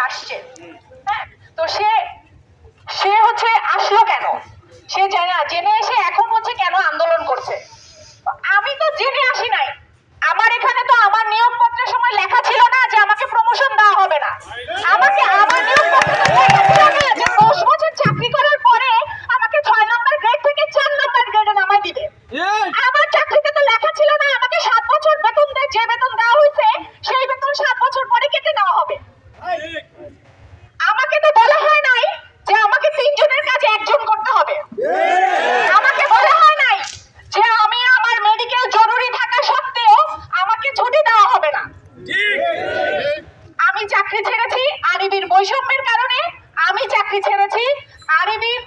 আসছে। হ্যাঁ? তো সে সে হচ্ছে আসলো কেন সে জানা জেনে এসে এখন হচ্ছে কেন আন্দোলন করছে আমি তো জেনে আসি নাই আমার এখানে তো আমার নিয়োগপত্রের সময় লেখা ছিল না যে আমাকে প্রমোশন দেওয়া হবে না আমাকে আমার নিয়োগপত্রে লেখা ছিল না যে দশ বছর চাকরি করার পরে আমাকে ছয় নম্বর গ্রেড থেকে চার নম্বর গ্রেডে নামায় দিবে আমার চাকরিতে তো লেখা ছিল না আমাকে সাত বছর বেতন দেয় যে বেতন দেওয়া হয়েছে সেই বেতন সাত বছর পরে কেটে নেওয়া হবে আমাকে তো বলা হয় নাই যে আমাকে তিনজনের কাজে একজন করতে হবে আমাকে বলা হয় নাই যে আমি আমার মেডিকেল জরুরি থাকা সত্ত্বেও আমাকে ছুটি দেওয়া হবে না আমি চাকরি ছেড়েছি আরবির বৈষম্যের কারণে আমি চাকরি ছেড়েছি আরবির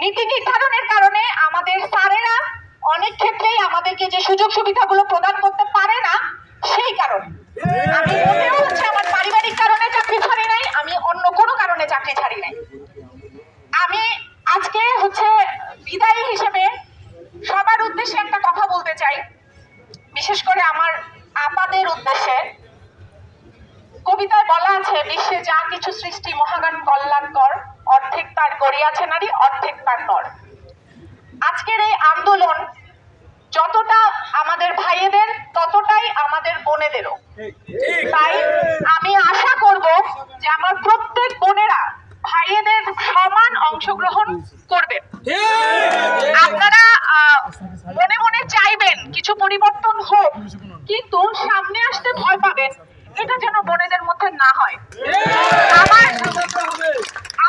নীতি নির্ধারণের কারণে আমাদের স্যারেরা অনেক ক্ষেত্রেই আমাদেরকে যে সুযোগ সুবিধাগুলো প্রদান করতে পারে না, সেই কারণে। আমি মোটেও হচ্ছে আমার পারিবারিক কারণে চাকরি ছাড়ি নাই, আমি অন্য কোনো কারণে চাকরি ছাড়ি নাই। আমি আজকে হচ্ছে বিদায়ী হিসেবে সবার উদ্দেশ্যে একটা কথা বলতে চাই। বিশেষ করে আমার আপাদের উদ্দেশ্যে। কবিতায় বলা আছে বিশ্বে যা কিছু সৃষ্টি মহাগান কল্যাণকর। অর্ধেক তার করিয়াছে নারী অর্ধেক তার নর। আজকের এই আন্দোলন যতটা আমাদের ভাইয়েদের ততটাই আমাদের বোনেদেরও। তাই আমি আশা করব যে আমার প্রত্যেক বোনেরা ভাইয়েদের সমান অংশগ্রহণ করবেন আপনারা আহ, মনে মনে চাইবেন কিছু পরিবর্তন হোক কিন্তু সামনে আসতে ভয় পাবেন এটা যেন বোনেদের মধ্যে না হয়। আমার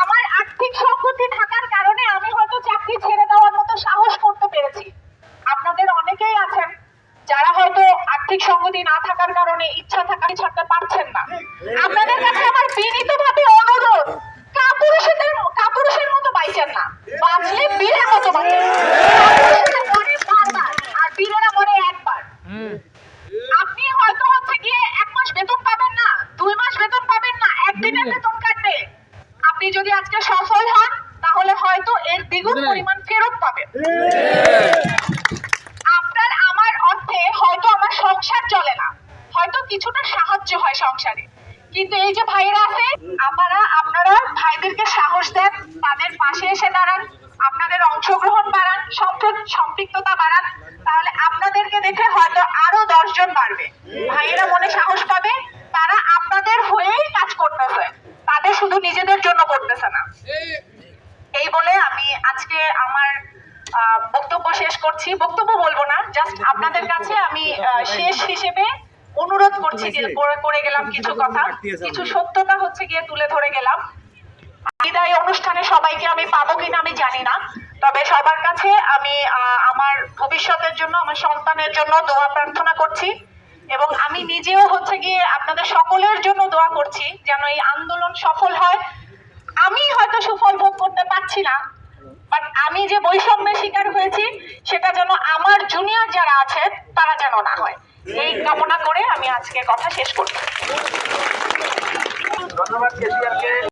আমার আর্থিক সংকটে থাকার কারণে আমি হয়তো চাকরি ছেড়ে দেওয়ার মতো সাহস করতে পেরেছি। আপনাদের অনেকেই আছেন যারা হয়তো আর্থিক সংগতি না থাকার কারণে ইচ্ছা থাকা ছাড়তে পারছেন না। আপনাদের কাছে আমার বিনীতভাবে অনুরোধ কাপুরুষের কাপুরুষের মতো বাইছেন না। বাঁচলে বীরের মতো বাঁচেন মরে বারবার আর বীরেরা মরে একবার আপনি হয়তো হচ্ছে গিয়ে এক মাস বেতন পাবেন না দুই মাস বেতন পাবেন বেতন কাটবে আপনি যদি আজকে সফল হন তাহলে হয়তো এর দ্বিগুণ পরিমাণ ফেরত পাবেন। আপনার আমার অর্থে হয়তো আমার সংসার চলে না। হয়তো কিছুটা সাহায্য হয় সংসারে। কিন্তু এই যে ভাইরা আছে আপনারা আপনারা ভাইদেরকে সাহস দেন তাদের পাশে এসে দাঁড়ান আপনাদের অংশগ্রহণ বাড়ান সম্পৃক- সম্পৃক্ততা বাড়ান তাহলে আপনাদেরকে দেখে হয়তো আরও দশজন বাড়বে। ভাইয়েরা মনে সাহস পাবে তারা আপনাদের হয়েই কাজ করতেছে তাদের শুধু নিজেদের জন্য করতেছে না এই বলে আমি আজকে আমার আহ, বক্তব্য শেষ করছি। বক্তব্য বলব না জাস্ট আপনাদের কাছে আমি শেষ হিসেবে অনুরোধ করছি যে করে- গেলাম কিছু কথা। কিছু সত্যতা হচ্ছে গিয়ে তুলে ধরে গেলাম। বিদায় অনুষ্ঠানে সবাইকে আমি পাবো কিনা আমি জানি না। তবে সবার কাছে আমি আমার ভবিষ্যতের জন্য, আমার সন্তানের জন্য দোয়া প্রার্থনা করছি। এবং আমি নিজেও হচ্ছে গিয়ে আপনাদের সকলের জন্য দোয়া করছি, যেন এই আন্দোলন সফল হয়। আমি হয়তো সুফল ভোগ করতে পারছি না বাট আমি যে বৈষম্যের শিকার হয়েছি, সেটা যেন আমার জুনিয়র যারা আছে, তারা যেন না হয়। এই কামনা করে আমি আজকে কথা শেষ করছি। ধন্যবাদ